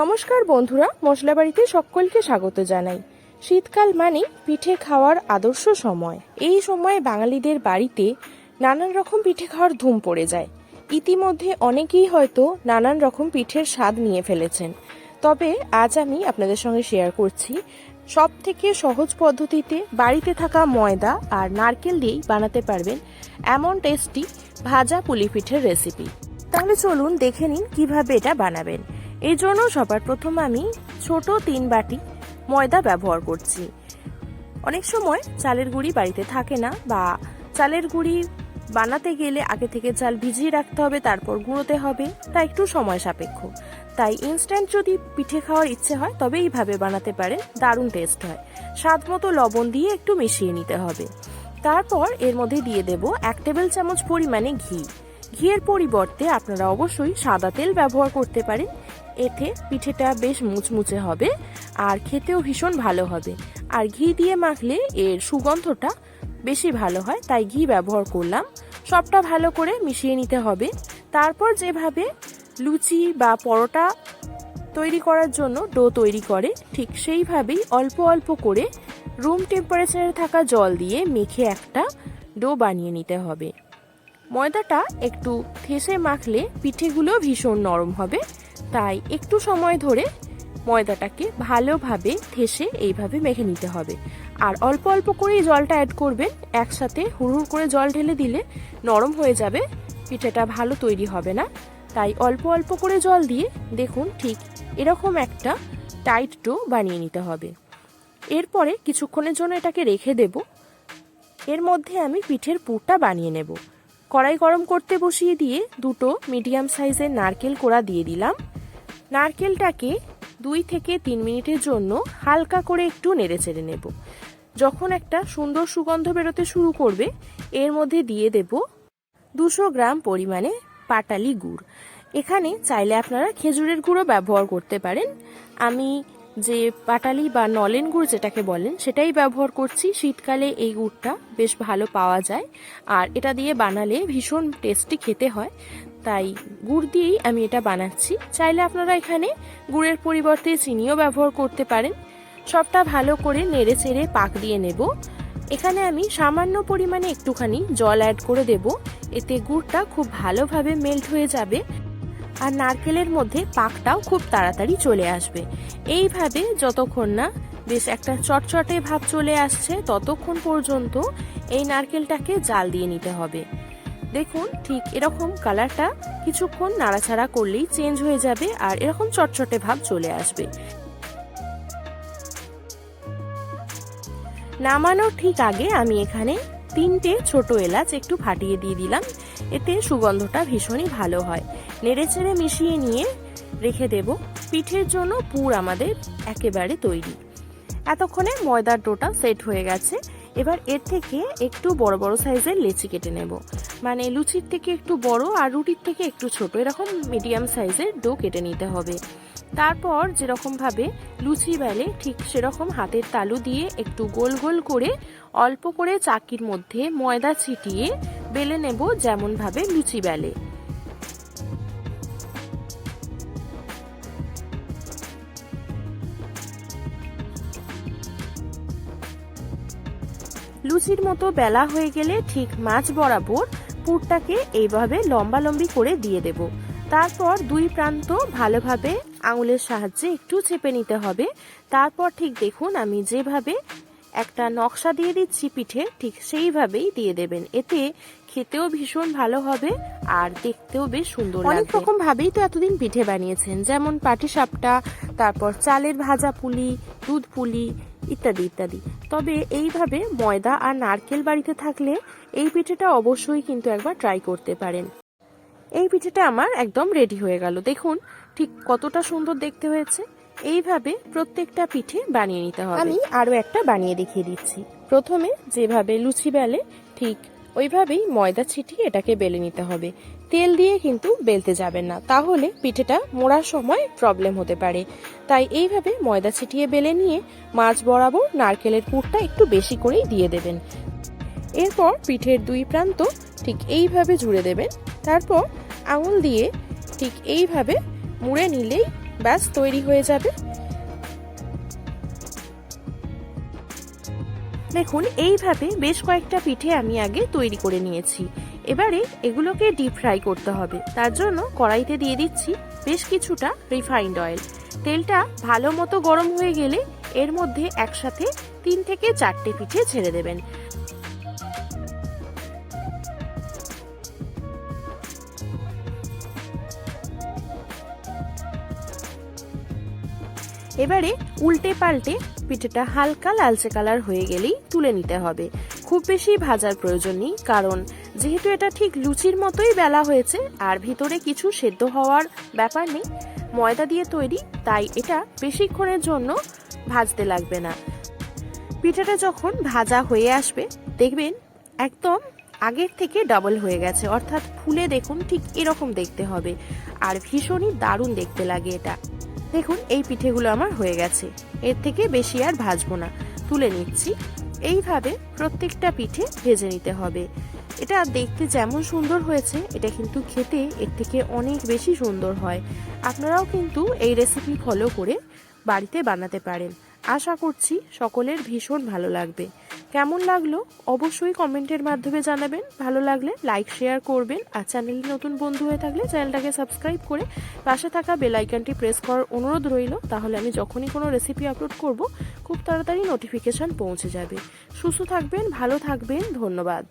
নমস্কার বন্ধুরা মশলা বাড়িতে সকলকে স্বাগত জানাই। শীতকাল মানে পিঠে খাওয়ার আদর্শ সময়। এই সময় বাঙালিদের বাড়িতে নানান রকম পিঠে খাওয়ার ধুম পড়ে যায়। ইতিমধ্যে অনেকেই হয়তো নানান রকম পিঠের স্বাদ নিয়ে ফেলেছেন। তবে আজ আমি আপনাদের সঙ্গে শেয়ার করছি সব থেকে সহজ পদ্ধতিতে বাড়িতে থাকা ময়দা আর নারকেল দিয়েই বানাতে পারবেন এমন টেস্টি ভাজা পুলি পিঠের রেসিপি তাহলে চলুন দেখে নিন কীভাবে এটা বানাবেন। এই জন্য সবার প্রথম আমি ছোট তিন বাটি ময়দা ব্যবহার করছি। অনেক সময় চালের গুঁড়ি বাড়িতে থাকে না বা চালের গুঁড়ি বানাতে গেলে আগে থেকে চাল ভিজিয়ে রাখতে হবে, তারপর গুঁড়োতে হবে, তা একটু সময় সাপেক্ষ। তাই ইনস্ট্যান্ট যদি পিঠে খাওয়ার ইচ্ছে হয়, তবে এইভাবে বানাতে পারেন, দারুণ টেস্ট হয়। স্বাদ মতো লবণ দিয়ে একটু মিশিয়ে নিতে হবে। তারপর এর মধ্যে দিয়ে দেব এক টেবিল চামচ পরিমাণে ঘি। ঘিয়ের পরিবর্তে আপনারা অবশ্যই সাদা তেল ব্যবহার করতে পারেন এতে পিঠেটা বেশ মুচমুচে হবে আর খেতেও ভীষণ ভালো হবে। আর ঘি দিয়ে মাখলে এর সুগন্ধটা বেশি ভালো হয়, তাই ঘি ব্যবহার করলাম। সবটা ভালো করে মিশিয়ে নিতে হবে। তারপর যেভাবে লুচি বা পরোটা তৈরি করার জন্য ডো তৈরি করে, ঠিক সেইভাবেই অল্প অল্প করে রুম টেম্পারেচারে থাকা জল দিয়ে মেখে একটা ডো বানিয়ে নিতে হবে। ময়দাটা একটু থেসে মাখলে পিঠেগুলো ভীষণ নরম হবে। তাই একটু সময় ধরে ময়দাটাকে ভালোভাবে থেসে এইভাবে মেখে নিতে হবে। আর অল্প অল্প করেই জলটা অ্যাড করবেন। একসাথে হুড়হুড় করে জল ঢেলে দিলে নরম হয়ে যাবে, পিঠেটা ভালো তৈরি হবে না। তাই অল্প অল্প করে জল দিয়ে দেখুন ঠিক এরকম একটা টাইট ডো বানিয়ে নিতে হবে। এরপরে কিছুক্ষণের জন্য এটাকে রেখে দেব। এর মধ্যে আমি পিঠের পুরটা বানিয়ে নেব। কড়াই গরম করতে বসিয়ে দিয়ে দুটো মিডিয়াম সাইজের নারকেল কোড়া দিয়ে দিলাম। নারকেলটাকে দুই থেকে তিন মিনিটের জন্য হালকা করে একটু নেড়ে চেড়ে নেব। যখন একটা সুন্দর সুগন্ধ বেরোতে শুরু করবে, এর মধ্যে দিয়ে দেব দুশো গ্রাম পরিমাণে পাটালি গুড়। এখানে চাইলে আপনারা খেজুরের গুঁড়ো ব্যবহার করতে পারেন। আমি যে পাটালি বা নলেন গুড় যেটাকে বলেন, সেটাই ব্যবহার করছি। শীতকালে এই গুড়টা বেশ ভালো পাওয়া যায়। আর এটা দিয়ে বানালে ভীষণ টেস্টি খেতে হয়। তাই গুড় দিয়েই আমি এটা বানাচ্ছি। চাইলে আপনারা এখানে গুড়ের পরিবর্তে চিনিও ব্যবহার করতে পারেন। সবটা ভালো করে নেড়ে চেড়ে পাক দিয়ে নেব। এখানে আমি সামান্য পরিমাণে একটুখানি জল অ্যাড করে দেব। এতে গুড়টা খুব ভালোভাবে মেল্ট হয়ে যাবে। আর নারকেলের মধ্যে পাকটাও খুব তাড়াতাড়ি চলে আসবে। এইভাবে যতক্ষণ না বেশ একটা চটচটে ভাব চলে আসছে, ততক্ষণ পর্যন্ত এই নারকেলটাকে জাল দিয়ে নিতে হবে। দেখুন, ঠিক এরকম কালারটা কিছুক্ষণ নাড়াচাড়া করলেই চেঞ্জ হয়ে যাবে আর এরকম চটচটে ভাব চলে আসবে। নামানোর ঠিক আগে আমি এখানে তিনটে ছোট এলাচ একটু ফাটিয়ে দিয়ে দিলাম। এতে সুগন্ধটা ভীষণই ভালো হয়। নেড়েচেড়ে মিশিয়ে নিয়ে রেখে দেব। পিঠের জন্য পুর আমাদের একেবারে তৈরি। এতক্ষণে ময়দার ডোটা সেট হয়ে গেছে। এবার এর থেকে একটু বড় বড় সাইজের লেচি কেটে নেব। মানে লুচির থেকে একটু বড় আর রুটির থেকে একটু ছোট। এরকম মিডিয়াম সাইজের ডো কেটে নিতে হবে। তারপর যেরকমভাবে লুচি বেলে, ঠিক সেরকম হাতের তালু দিয়ে একটু গোল গোল করে অল্প করে চাকির মধ্যে ময়দা ছিটিয়ে বেলে নেব যেমনভাবে লুচি বেলে। লুচির মতো বেলা হয়ে গেলে ঠিক মাছ বরাবর পুরটাকে এইভাবে লম্বা লম্বি করে দিয়ে দেব। তারপর দুই প্রান্ত ভালোভাবে আঙুলের সাহায্যে একটু চেপে নিতে হবে। তারপর ঠিক দেখুন, আমি যেভাবে একটা নকশা দিয়ে দিচ্ছি পিঠে ঠিক সেইভাবেই দিয়ে দেবেন। এতে খেতেও ভীষণ ভালো হবে আর দেখতেও বেশ সুন্দর অনেক রকম ভাবেই তো এতদিন পিঠে বানিয়েছেন, যেমন পাটিসাপটা তারপর চালের ভাজা পুলি, দুধ পুলি ইত্যাদি ইত্যাদি। তবে এইভাবে ময়দা আর নারকেল বাড়িতে থাকলে এই পিঠেটা অবশ্যই কিন্তু একবার ট্রাই করতে পারেন। এই পিঠেটা আমার একদম রেডি হয়ে গেল। দেখুন ঠিক কতটা সুন্দর দেখতে হয়েছে। এইভাবে প্রত্যেকটা পিঠে বানিয়ে নিতে হবে। আমি আরও একটা বানিয়ে দেখিয়ে দিচ্ছি। প্রথমে যেভাবে লুচি বেলে ঠিক ওইভাবেই ময়দা ছিটিয়ে এটাকে বেলে নিতে হবে। তেল দিয়ে কিন্তু বেলতে যাবেন না। তাহলে পিঠেটা মোড়ার সময় প্রবলেম হতে পারে। তাই এইভাবে ময়দা ছিটিয়ে বেলে নিয়ে মাছ বরাবর নারকেলের পুরটা একটু বেশি করেই দিয়ে দেবেন। এরপর পিঠের দুই প্রান্ত ঠিক এইভাবে জুড়ে দেবেন। তারপর আঙুল দিয়ে ঠিক এইভাবে মুড়ে নিলেই ব্যাস তৈরি হয়ে যাবে। দেখুন, এইভাবে বেশ কয়েকটা পিঠে আমি আগে তৈরি করে নিয়েছি। এবারে এগুলোকে ডিপ ফ্রাই করতে হবে। তার জন্য কড়াইতে দিয়ে দিচ্ছি বেশ কিছুটা রিফাইন্ড অয়েল তেলটা ভালো মতো গরম হয়ে গেলে এর মধ্যে একসাথে তিন থেকে চারটে পিঠে ছেড়ে দেবেন। এবারে উল্টে পাল্টে পিঠেটা হালকা লালচে কালার হয়ে গেলেই তুলে নিতে হবে। খুব বেশি ভাজার প্রয়োজন নেই, কারণ যেহেতু এটা ঠিক লুচির মতোই বেলা হয়েছে আর ভিতরে কিছু সেদ্ধ হওয়ার ব্যাপার নেই, ময়দা দিয়ে তৈরি, তাই এটা বেশিক্ষণের জন্য ভাজতে লাগবে না। পিঠাটা যখন ভাজা হয়ে আসবে, দেখবেন একদম আগের থেকে ডাবল হয়ে গেছে, অর্থাৎ ফুলে দেখুন ঠিক এরকম দেখতে হবে। আর ভীষণই দারুণ দেখতে লাগে এটা। দেখুন, এই পিঠেগুলো আমার হয়ে গেছে। এর থেকে বেশি আর ভাজবো না। তুলে নিচ্ছি। এইভাবে প্রত্যেকটা পিঠে ভেজে নিতে হবে। এটা দেখতে যেমন সুন্দর হয়েছে, এটা কিন্তু খেতে এর থেকে অনেক বেশি সুন্দর হয়। আপনারাও কিন্তু এই রেসিপি ফলো করে বাড়িতে বানাতে পারেন। আশা করছি সকলের ভীষণ ভালো লাগবে। কেমন লাগল অবশ্যই কমেন্টের মাধ্যমে জানাবেন। ভালো লাগলে লাইক, শেয়ার করবেন আর চ্যানেলে নতুন বন্ধু হয়ে থাকলে চ্যানেলটাকে সাবস্ক্রাইব করে পাশে থাকা বেল আইকনটি প্রেস করার অনুরোধ রইল। তাহলে আমি যখনই কোনো রেসিপি আপলোড করব, খুব তাড়াতাড়ি নোটিফিকেশন পৌঁছে যাবে। সুস্থ থাকবেন, ভালো থাকবেন, ধন্যবাদ।